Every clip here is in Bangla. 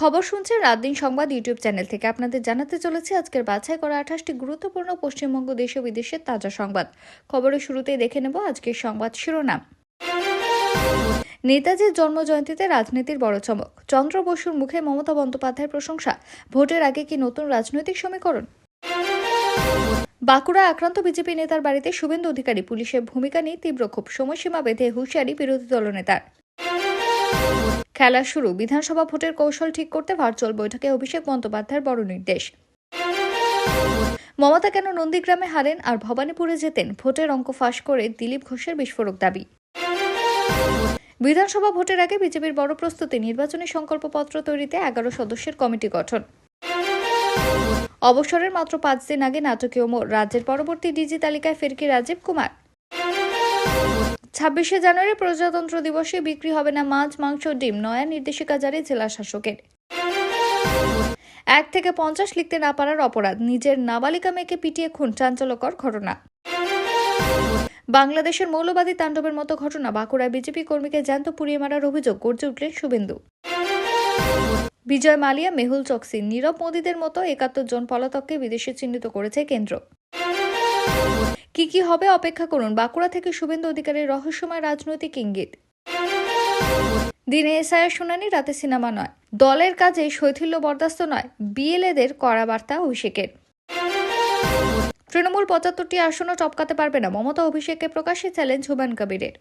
খবর শুনছেন রাত দিন সংবাদ ইউটিউব চ্যানেল থেকে। আপনাদের জানাতে চলেছে, আজকের বাছাই করা আঠাশটি গুরুত্বপূর্ণ পশ্চিমবঙ্গ, দেশ ও বিদেশের তাজা সংবাদ। খবরের শুরুতেই দেখে নেব আজকের সংবাদ শিরোনাম। নেতাজির জন্মজয়ন্তীতে রাজনীতির বড় চমক। চন্দ্র বসুর মুখে মমতা বন্দ্যোপাধ্যায়ের প্রশংসা। ভোটের আগে কি নতুন রাজনৈতিক সমীকরণ? বাঁকুড়া আক্রান্ত বিজেপি নেতার বাড়িতে শুভেন্দু অধিকারী পুলিশের ভূমিকা নিয়ে তীব্র ক্ষোভ। সময়সীমা বেঁধে হুঁশিয়ারি বিরোধী দলনেতার। খেলা শুরু। বিধানসভা ভোটের কৌশল ঠিক করতে ভার্চুয়াল বৈঠকে অভিষেক বন্দ্যোপাধ্যায়ের বড় নির্দেশ। মমতা কেন নন্দীগ্রামে হারেন আর ভবানীপুরে যেতেন ভোটের অঙ্ক ফাঁস করে দিলীপ ঘোষের বিস্ফোরক দাবি। বিধানসভা ভোটের আগে বিজেপির বড় প্রস্তুতি, নির্বাচনী সংকল্পপত্র তৈরিতে এগারো সদস্যের কমিটি গঠন। অবসরের মাত্র পাঁচ দিন আগে নাটকীয় মোড়। রাজ্যের পরবর্তী ডিজি তালিকায় ফেরকি রাজীব কুমার। ছাব্বিশে জানুয়ারি প্রজাতন্ত্র দিবসে বিক্রি হবে না মাছ, মাংস, ডিম, নয়া নির্দেশিকা জারি জেলা শাসকের। এক থেকে পঞ্চাশ লিখতে না পারার অপরাধ, নিজের নাবালিকা মেয়েকে পিটিয়ে খুন, চাঞ্চল্যকর ঘটনা। বাংলাদেশের মৌলবাদী তাণ্ডবের মতো ঘটনা, বাঁকুড়ায় বিজেপি কর্মীকে জ্যান্ত পুড়িয়ে মারার অভিযোগ, গর্জে উঠলেন শুভেন্দু। বিজয় মালিয়া, মেহুল চকসি, নীরব মোদীদের মতো একাত্তর জন পলাতককে বিদেশে চিহ্নিত করেছে কেন্দ্র। কি কি হবে অপেক্ষা করুন। বাঁকুড়া থেকে শুভেন্দু অধিকারের রহস্যময় রাজনৈতিক ইঙ্গিত। দিনে এসআইয়ের শুনানি, রাতে সিনেমা নয়। দলের কাজে শৈথিল্য বরদাস্ত নয়, বিএলএদের কড়া বার্তা অভিষেকের। তৃণমূল পঁচাত্তরটি আসনও টপকাতে পারবে না। মমতা অভিষেককে প্রকাশ্যে চ্যালেঞ্জ হুমায়ুন কবিরের।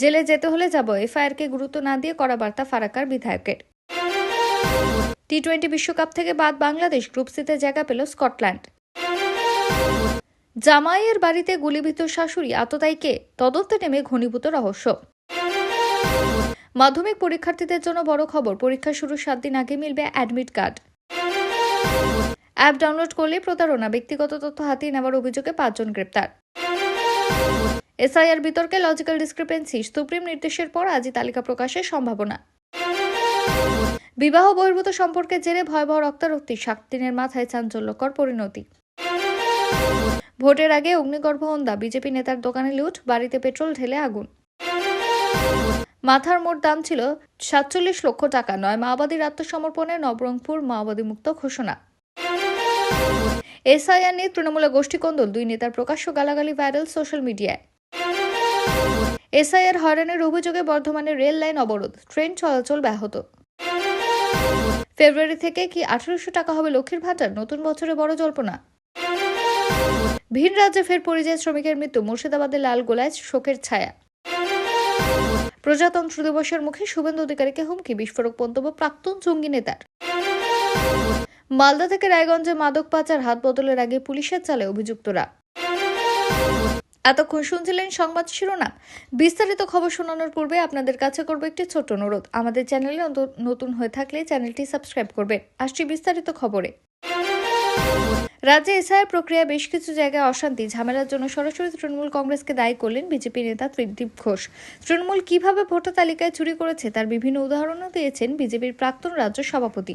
জেলে যেতে হলে যাব। এফআইআরকে গুরুত্ব না দিয়ে কড়া বার্তা ফারাকার বিধায়কের। টি টোয়েন্টি বিশ্বকাপ থেকে বাদ বাংলাদেশ। গ্রুপ সিতে জায়গা পেল স্কটল্যান্ড। জামাইয়ের বাড়িতে গুলিবিদ্ধ শাশুড়ি আততায়ীকে তদন্তে নেমে ঘনীভূত রহস্য। মাধ্যমিক পরীক্ষার্থীদের জন্য বড় খবর, পরীক্ষা শুরুর সাত দিন আগে মিলবে অ্যাডমিট কার্ড। অ্যাপ ডাউনলোড করলে প্রতারণা, ব্যক্তিগত তথ্য হাতিয়ে নেওয়ার অভিযোগে পাঁচজন গ্রেপ্তার। এসআইআর বিতর্কে লজিক্যাল ডিসক্রিপেন্সি, সুপ্রিম নির্দেশের পর আজই তালিকা প্রকাশের সম্ভাবনা। বিবাহ বহির্ভূত সম্পর্কে জেরে ভয়াবহ রক্তারক্তি, সাত দিনের মাথায় চাঞ্চল্যকর পরিণতি। ভোটের আগে অগ্নিগর্ভ হন্দা বিজেপি নেতার দোকানে লুট, বাড়িতে পেট্রোল ঢেলে আগুন। মাথার মোট দাম ছিল সাতচল্লিশ লক্ষ টাকা। নয় মাওবাদীর আত্মসমর্পণে নবরঙ্গপুর মাওবাদী মুক্ত ঘোষণা। এসআইআর নিয়ে তৃণমূলের গোষ্ঠীকন্দল দুই নেতার প্রকাশ্য গালাগালি ভাইরাল সোশ্যাল মিডিয়ায়। এসআইআর হয়রানির অভিযোগে বর্ধমানে রেল লাইন অবরোধ। ট্রেন চলাচল ব্যাহত। ফেব্রুয়ারি থেকে কি আঠারোশো টাকা হবে লক্ষ্মীর ভাণ্ডার? নতুন বছরে বড় জল্পনা। ভিন রাজ্যে ফের পরিযায়ী শ্রমিকের মৃত্যু। মুর্শিদাবাদে লাল গোলায় শোকের ছায়া। প্রজাতন্ত্র দিবসের মুখে শুভেন্দু অধিকারীকে হুমকি, বিস্ফোরক মন্তব্য প্রাক্তন জঙ্গি নেতার। মালদা থেকে রায়গঞ্জে মাদক পাচার, হাত বদলের আগে পুলিশের চালে অভিযুক্তরা। এতক্ষণ শুনছিলেন সংবাদ শিরোনাম। বিস্তারিত খবর শোনানোর পূর্বে আপনাদের কাছে করব একটি ছোট অনুরোধ। আমাদের চ্যানেলে নতুন হয়ে থাকলে চ্যানেলটি সাবস্ক্রাইব করবেন। আসছি বিস্তারিত খবরে। রাজ্যে এসআইআর প্রক্রিয়া বেশ কিছু জায়গায় অশান্তি। ঝামেলার জন্য সরাসরি তৃণমূল কংগ্রেসকে দায়ী করলেন বিজেপি নেতা ত্রিদীপ ঘোষ। তৃণমূল কীভাবে ভোটার তালিকায় চুরি করেছে তার বিভিন্ন উদাহরণও দিয়েছেন বিজেপির প্রাক্তন রাজ্য সভাপতি।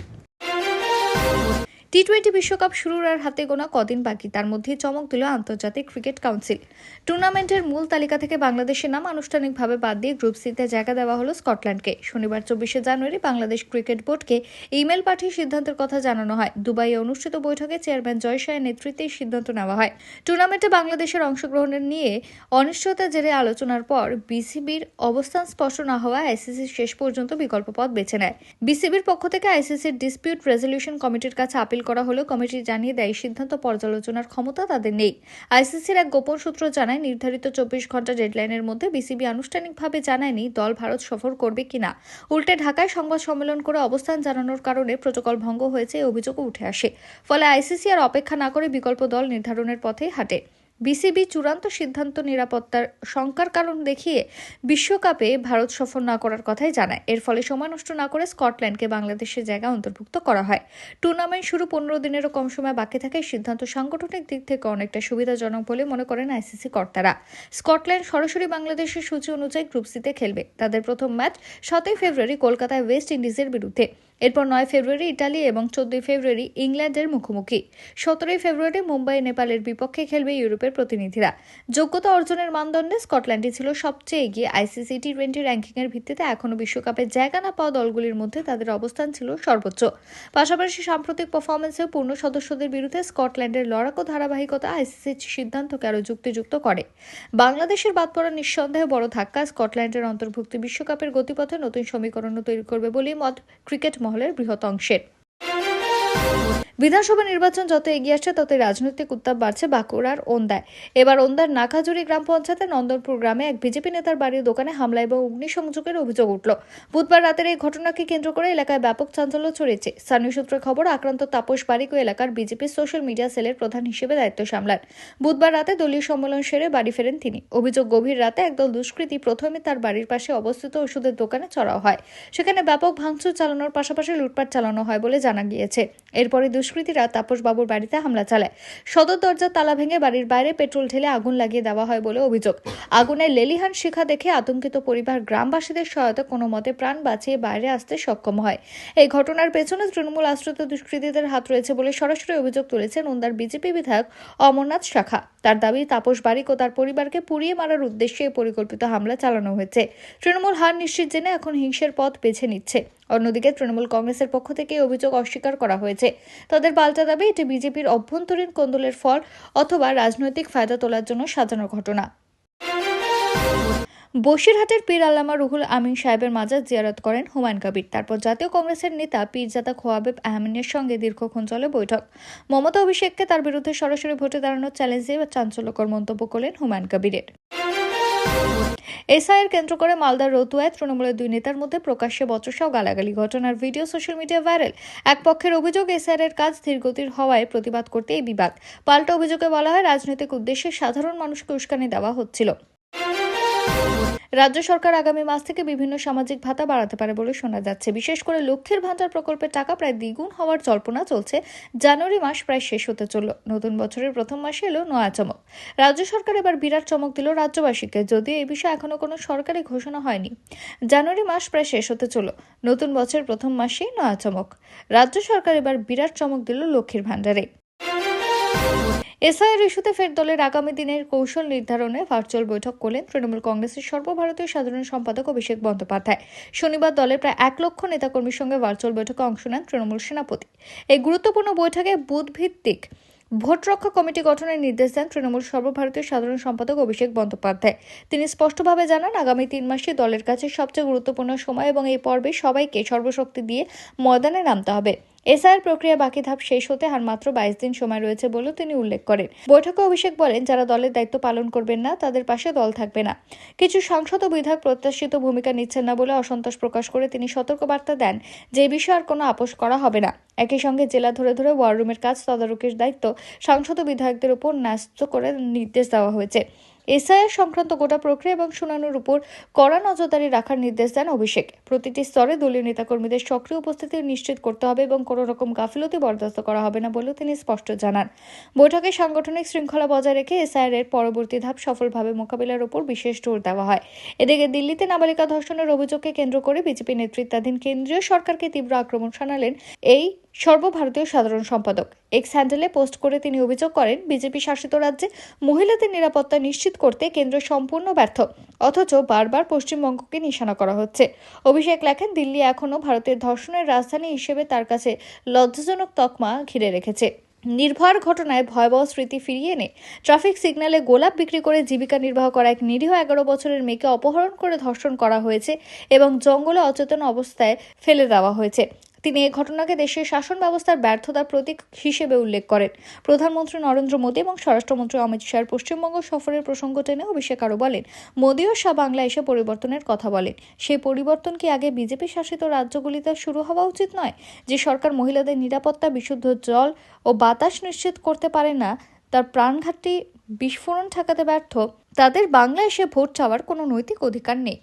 টি টোয়েন্টি বিশ্বকাপ শুরুর আর হাতে গোনা কদিন বাকি। তার মধ্যেই চমক দিল আন্তর্জাতিক ক্রিকেট কাউন্সিল। টুর্নামেন্টের মূল তালিকা থেকে বাংলাদেশের নাম আনুষ্ঠানিকভাবে বাদ দিয়ে গ্রুপ সিতে জায়গা দেওয়া হলো স্কটল্যান্ডকে। শনিবার চব্বিশে জানুয়ারি বাংলাদেশ ক্রিকেট বোর্ডকে ইমেল পাঠিয়ে সিদ্ধান্তের কথা জানানো হয়। দুবাইয়ে অনুষ্ঠিত বৈঠকে চেয়ারম্যান জয় শাহের নেতৃত্বে সিদ্ধান্ত নেওয়া হয়। টুর্নামেন্টে বাংলাদেশের অংশগ্রহণের নিয়ে অনিশ্চয়তা জেরে আলোচনার পর বিসিবির অবস্থান স্পষ্ট না হওয়া আইসিসি শেষ পর্যন্ত বিকল্প পথ বেছে নেয়। বিসিবির পক্ষ থেকে আইসিসির ডিসপিউট রেজলিউশন কমিটির কাছে আপিল করা হলেও কমিটি জানিয়ে দেয়, সিদ্ধান্ত পর্যালোচনার ক্ষমতা তাদের নেই। আইসিসির এক গোপন সূত্র জানায়, নির্ধারিত চব্বিশ ঘণ্টা ডেডলাইনের মধ্যে বিসিবি আনুষ্ঠানিকভাবে জানায়নি দল ভারত সফর করবে কিনা। উল্টে ঢাকায় সংবাদ সম্মেলন করে অবস্থান জানানোর কারণে প্রোটোকল ভঙ্গ হয়েছে, এই অভিযোগও উঠে আসে। ফলে আইসিসি আর অপেক্ষা না করে বিকল্প দল নির্ধারণের পথেই হাঁটে। বিসিবি চূড়ান্ত সিদ্ধান্ত নিরাপত্তার শঙ্কার কারণ দেখিয়ে বিশ্বকাপে ভারত সফর না করার কথাই জানায়। এর ফলে সময় নষ্ট না করে স্কটল্যান্ডকে বাংলাদেশের জায়গা অন্তর্ভুক্ত করা হয়। টুর্নামেন্ট শুরু পনেরো দিনেরও কম সময় বাকি থাকায় সিদ্ধান্ত সাংগঠনিক দিক থেকে অনেকটা সুবিধাজনক বলে মনে করেন আইসিসি কর্তারা। স্কটল্যান্ড সরাসরি বাংলাদেশের সূচি অনুযায়ী গ্রুপ সিতে খেলবে। তাদের প্রথম ম্যাচ সতেরোই ফেব্রুয়ারি কলকাতায় ওয়েস্ট ইন্ডিজের বিরুদ্ধে। এরপর নয় ফেব্রুয়ারি ইটালি এবং চোদ্দই ফেব্রুয়ারি ইংল্যান্ডের মুখোমুখি। সতেরোই ফেব্রুয়ারি মুম্বাই নেপালের বিপক্ষে খেলবে ইউরোপের প্রতিনিধিরা। যোগ্যতা অর্জনের মানদণ্ডে স্কটল্যান্ডই ছিল সবচেয়ে এগিয়ে। আইসিসি টি টোয়েন্টি র্যাঙ্কিংয়ের ভিত্তিতে এখনও বিশ্বকাপে জায়গা না পাওয়া দলগুলির মধ্যে তাদের অবস্থান ছিল সর্বোচ্চ। পাশাপাশি সাম্প্রতিক পারফরমেন্সে পূর্ণ সদস্যদের বিরুদ্ধে স্কটল্যান্ডের লড়াকু ধারাবাহিকতা আইসিসির সিদ্ধান্তকে আরও যুক্তিযুক্ত করে। বাংলাদেশের বাদ পড়া নিঃসন্দেহে বড় ধাক্কা স্কটল্যান্ডের অন্তর্ভুক্তি বিশ্বকাপের গতিপথে নতুন সমীকরণও তৈরি করবে বলেই মত ক্রিকেট মহলের বৃহৎ অংশের। বিধানসভা নির্বাচন যত এগিয়ে আসছে, ততই রাজনৈতিক উত্তাপ বাড়ছে বাঁকুড়ার ওন্দায়। এবার ওন্দার নাকাজুরি গ্রাম পঞ্চায়েতের নন্দনপুর গ্রামে এক বিজেপি নেতার বাড়ির দোকানে হামলা এবং অগ্নিসংযোগের অভিযোগ উঠল। বুধবার রাতের এই ঘটনাকে কেন্দ্র করে এলাকায় ব্যাপক চাঞ্চল্য ছড়িয়েছে। স্থানীয় সূত্রে খবর, আক্রান্ত তাপস বারিক ও এলাকার বিজেপি সোশ্যাল মিডিয়া সেলের প্রধান হিসেবে দায়িত্ব সামলান। বুধবার রাতে দলীয় সম্মেলন সেরে বাড়ি ফেরেন তিনি। অভিযোগ গভীর রাতে একদল দুষ্কৃতী প্রথমে তার বাড়ির পাশে অবস্থিত ওষুধের দোকানে চড়াও হয়। সেখানে ব্যাপক ভাঙচুর চালানোর পাশাপাশি লুটপাট চালানো হয় বলে জানা গিয়েছে। এরপরে দুষ্কৃতীরা তাপস বাবুর বাড়িতে হামলা চালায়। সদর দরজার তালা ভেঙে বাড়ির বাইরে পেট্রোল ঢেলে আগুন লাগিয়ে দেওয়া হয় বলে অভিযোগ। আগুনের লেলিহান শিখা দেখে আতঙ্কিত পরিবার গ্রামবাসীদের সহায়তা কোনো মতে প্রাণ বাঁচিয়ে বাইরে আসতে সক্ষম হয়। এই ঘটনার পেছনে তৃণমূল আশ্রিত দুষ্কৃতীদের হাত রয়েছে বলে সরাসরি অভিযোগ তুলেছেন ওন্দার বিজেপি বিধায়ক অমরনাথ শাখা। তার দাবি, তাপস বারিক ও তার পরিবারকে পুড়িয়ে মারার উদ্দেশ্যে পরিকল্পিত হামলা চালানো হয়েছে। তৃণমূল হার নিশ্চিত জেনে এখন হিংসের পথ বেছে নিচ্ছে। অন্যদিকে তৃণমূল কংগ্রেসের পক্ষ থেকে অভিযোগ অস্বীকার করা হয়েছে। তাদের পাল্টা দাবি, এটি বিজেপির অভ্যন্তরীণ কোন্দলের ফল অথবা রাজনৈতিক ফায়দা তোলার জন্য সাজানো ঘটনা। বসিরহাটের পীর আল্লামা রুহুল আমিন সাহেবের মাজার জিয়ারত করেন হুমায়ুন কবির। তারপর জাতীয় কংগ্রেসের নেতা পীরজাদা খোয়াবেব আহমেনের সঙ্গে দীর্ঘক্ষণ চলে বৈঠক। মমতা অভিষেককে তার বিরুদ্ধে সরাসরি ভোটে দাঁড়ানোর চ্যালেঞ্জে চাঞ্চল্যকর মন্তব্য করলেন হুমায়ুন কবিরের। এসআইয়ের কেন্দ্র করে মালদার রতুয়ায় তৃণমূলের দুই নেতার মধ্যে প্রকাশ্যে বচসা ও গালাগালি। ঘটনার ভিডিও সোশ্যাল মিডিয়া ভাইরাল। এক পক্ষের অভিযোগ এসআইয়ের কাজ ধীরগতির হওয়ায় প্রতিবাদ করতে এই বিবাদ পাল্টা অভিযোগে বলা হয়, রাজনৈতিক উদ্দেশ্যে সাধারণ মানুষকে উস্কানি দেওয়া হচ্ছিল। রাজ্য সরকার আগামী মাস থেকে বিভিন্ন সামাজিক ভাতা বাড়াতে পারে বলে শোনা যাচ্ছে। বিশেষ করে লক্ষ্মীর ভান্ডার প্রকল্পের টাকা প্রায় দ্বিগুণ হওয়ার জল্পনা চলছে। জানুয়ারি মাস প্রায় শেষ হতে চলল। নতুন বছরের প্রথম মাসে এলো নয়া চমক। রাজ্য সরকার এবার বিরাট চমক দিল রাজ্যবাসীকে, যদিও এই বিষয়ে এখনও কোনো সরকারি ঘোষণা হয়নি। জানুয়ারি মাস প্রায় শেষ হতে চলল। নতুন বছরের প্রথম মাসেই নয়া চমক। রাজ্য সরকার এবার বিরাট চমক দিল লক্ষ্মীর ভান্ডারে। এসআইয়ের ইস্যুতে ফের দলের আগামী দিনের কৌশল নির্ধারণে ভার্চুয়াল বৈঠক করলেন তৃণমূল কংগ্রেসের সর্বভারতীয় সাধারণ সম্পাদক অভিষেক বন্দ্যোপাধ্যায়। শনিবার দলের প্রায় এক লক্ষ নেতাকর্মীর সঙ্গে ভার্চুয়াল বৈঠকে অংশ নেন তৃণমূল সেনাপতি। এই গুরুত্বপূর্ণ বৈঠকে বুথ ভিত্তিক ভোট রক্ষা কমিটি গঠনের নির্দেশ দেন তৃণমূল সর্বভারতীয় সাধারণ সম্পাদক অভিষেক বন্দ্যোপাধ্যায়। তিনি স্পষ্টভাবে জানান, আগামী তিন মাসে দলের কাছে সবচেয়ে গুরুত্বপূর্ণ সময় এবং এই পর্বে সবাইকে সর্বশক্তি দিয়ে ময়দানে নামতে হবে। এসআইয়ের প্রক্রিয়া বাকি ধাপ শেষ হতে আর মাত্র বাইশ দিন সময় রয়েছে বলেও তিনি উল্লেখ করেন। বৈঠকে অভিষেক বলেন, যারা দলের দায়িত্ব পালন করবেন না, তাদের পাশে দল থাকবে না। কিছু সাংসদ ও বিধায়ক প্রত্যাশিত ভূমিকা নিচ্ছেন না বলে অসন্তোষ প্রকাশ করে তিনি সতর্কবার্তা দেন যে বিষয়ে আর কোনো আপোষ করা হবে না। একই সঙ্গে জেলা ধরে ধরে ওয়ার রুমের কাজ তদারকির দায়িত্ব সাংসদ বিধায়কদের উপর ন্যস্ত করে নির্দেশ দেওয়া হয়েছে। এসআইআর সংক্রান্ত গোটা প্রক্রিয়া এবং শুনানির উপর কড়া নজরদারি রাখার নির্দেশ দেন অভিষেক। প্রতিটি স্তরে দলীয় নেতাকর্মীদের সক্রিয় উপস্থিতি নিশ্চিত করতে হবে এবং কোনো রকম গাফিলতি বরদাস্ত করা হবে না বলেও তিনি স্পষ্ট জানান। বৈঠকে সাংগঠনিক শৃঙ্খলা বজায় রেখে এসআইআর এর পরবর্তী ধাপ সফলভাবে মোকাবিলার উপর বিশেষ জোর দেওয়া হয়। এদিকে দিল্লিতে নাবালিকা ধর্ষণের অভিযোগকে কেন্দ্র করে বিজেপি নেতৃত্বাধীন কেন্দ্রীয় সরকারকে তীব্র আক্রমণ শানালেন এই সর্বভারতীয় সাধারণ সম্পাদক। এক্স হ্যান্ডেলে পোস্ট করে তিনি অভিযোগ করেন, বিজেপি শাসিত রাজ্যে মহিলাদের নিরাপত্তা নিশ্চিত করতে কেন্দ্র সম্পূর্ণ ব্যর্থ, অথচ বারবার পশ্চিমবঙ্গকে নিশানা করা হচ্ছে। অভিষেক লেখেন, দিল্লি এখনও ভারতের ধর্ষণের রাজধানী হিসেবে তার কাছে লজ্জাজনক তকমা ঘিরে রেখেছে। নির্ভর ঘটনায় ভয়াবহ স্মৃতি ফিরিয়ে এনে ট্রাফিক সিগন্যালে গোলাপ বিক্রি করে জীবিকা নির্বাহ করা এক নিরীহ এগারো বছরের মেয়েকে অপহরণ করে ধর্ষণ করা হয়েছে এবং জঙ্গলে অচেতন অবস্থায় ফেলে দেওয়া হয়েছে। তিনি এই ঘটনাকে দেশের শাসন ব্যবস্থার ব্যর্থতার প্রতীক হিসেবে উল্লেখ করেন। প্রধানমন্ত্রী নরেন্দ্র মোদী এবং স্বরাষ্ট্রমন্ত্রী অমিত শাহের পশ্চিমবঙ্গ সফরের প্রসঙ্গ টেনে অভিষেক আরও বলেন, মোদী ও শাহ বাংলা এসে পরিবর্তনের কথা বলেন। সেই পরিবর্তন কি আগে বিজেপি শাসিত রাজ্যগুলিতে শুরু হওয়া উচিত নয়? যে সরকার মহিলাদের নিরাপত্তা, বিশুদ্ধ জল ও বাতাস নিশ্চিত করতে পারে না, তার প্রাণঘাতী বিস্ফোরণ ঠেকাতে ব্যর্থ, তাদের বাংলা এসে ভোট চাওয়ার কোনো নৈতিক অধিকার নেই।